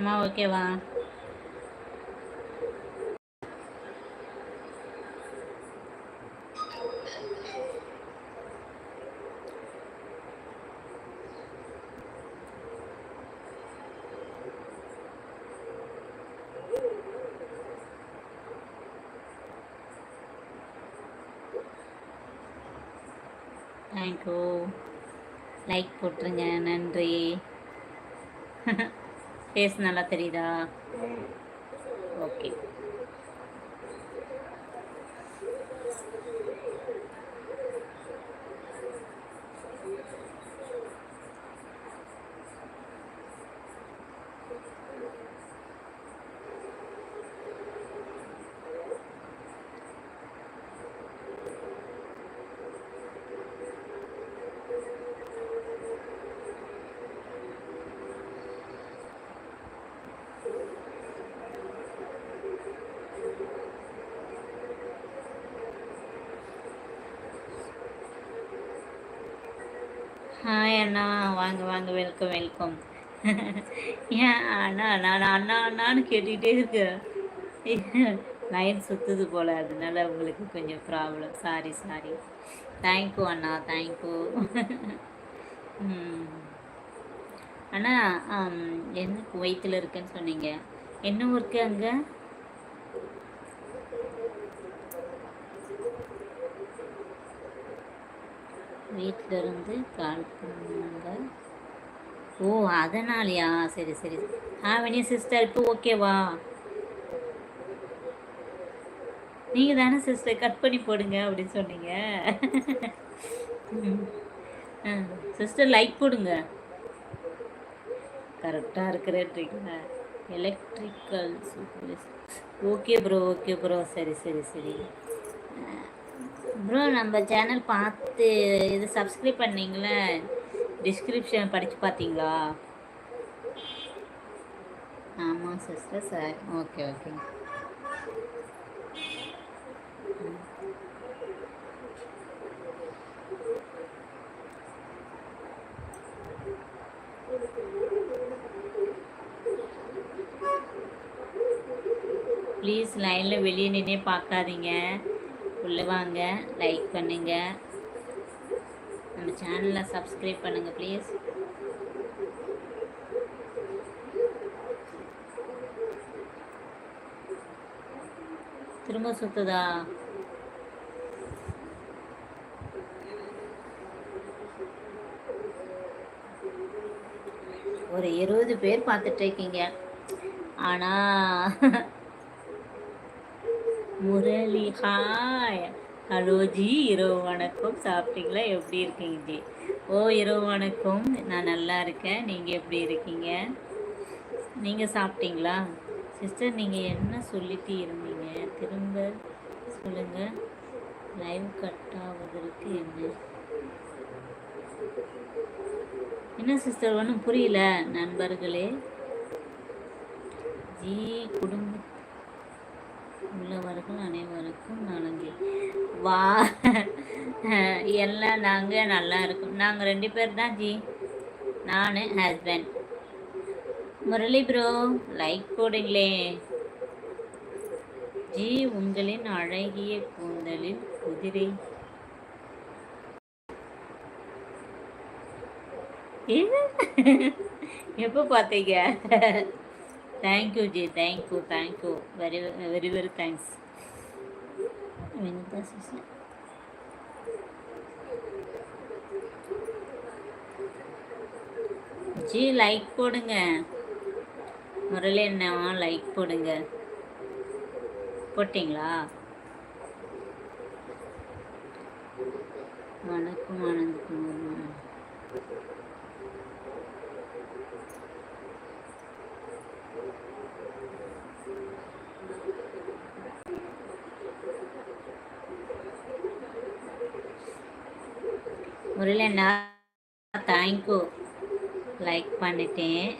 அம்மா ஓகேவா? Thank you like போட்டுருங்க. நன்றி. ஃபேஸ் நல்லா தெரியுதா ஓகே ஹாய் அண்ணா. வாங்க வாங்க. வெல்கம் வெல்கம் ஏன் அண்ணா நான் அண்ணா அண்ணான்னு கேட்டுக்கிட்டே இருக்கேன் லைன் சுற்றுது போல். அதனால உங்களுக்கு கொஞ்சம் problem sorry sorry thank you Anna. Thank you அண்ணா என்ன குவைத்தில் இருக்குன்னு சொன்னீங்க. என்ன ஊருக்கு அங்கே? வீட்டில் இருந்து கால் பண்ணுங்க ஓ அதனாலயா? சரி சரி. ஆ வெனிய சிஸ்டர் இப்போ ஓகேவா நீங்கள் தானே சிஸ்டர் கட் பண்ணி போடுங்க அப்படின்னு சொன்னீங்க. சிஸ்டர் லைக் போடுங்க. கரெக்டாக இருக்கிறேன்றீங்களா electrical okay bro okay bro சரி சரி சரி. ப்ரோ நம்ம சேனல் பார்த்து இது சப்ஸ்கிரைப் பண்ணீங்களே? டிஸ்கிரிப்ஷன் படித்து பார்த்தீங்களா? ஆமாம் sister sir okay okay please லைனில் வெளியே நின்னே பார்க்காதீங்க. உள்ளே வாங்க லைக் பண்ணுங்க. நம்ம சேனலை சப்ஸ்கிரைப் பண்ணுங்க ப்ளீஸ் திரும்ப சுத்துதா? ஒரு இருபது பேர் பார்த்துட்டு இருக்கீங்க. ஆனால் முரளி ஹாய் ஹலோ ஜி. இரவு வணக்கம். சாப்பிட்டீங்களா? எப்படி இருக்கீங்க ஜி? ஓ இரவு வணக்கம். நான் நல்லா இருக்கேன். நீங்கள் எப்படி இருக்கீங்க? நீங்கள் சாப்பிட்டீங்களா? சிஸ்டர் நீங்கள் என்ன சொல்லிட்டு இருந்தீங்க? திரும்ப சொல்லுங்கள் லைவ் கட் ஆவதற்கு என்ன? என்ன சிஸ்டர் ஒன்றும் புரியல நண்பர்களே. ஜி குடும்ப உள்ளவர்கள் அனைவருக்கும் நலங்கு வா. எல்லாம் நாங்கள் நல்லா இருக்கோம். நாங்கள் ரெண்டு பேர் தான் ஜி. நான் ஹஸ்பண்ட் முரளி ப்ரோ லைக் போடுங்களே. ஜி உங்களின் அழகிய கூந்தலில் குதிரை. எப்போ பார்த்தீங்க? Thank you ji thank you thank you very very very thanks ji like போடுங்க முரளி என்னவா லைக் போடுங்க. போட்டிங்களா? வணக்கம் ஆனந்த்குமார் முரளி அண்ணா தேங்க்யூ லைக் பண்ணிட்டேன்.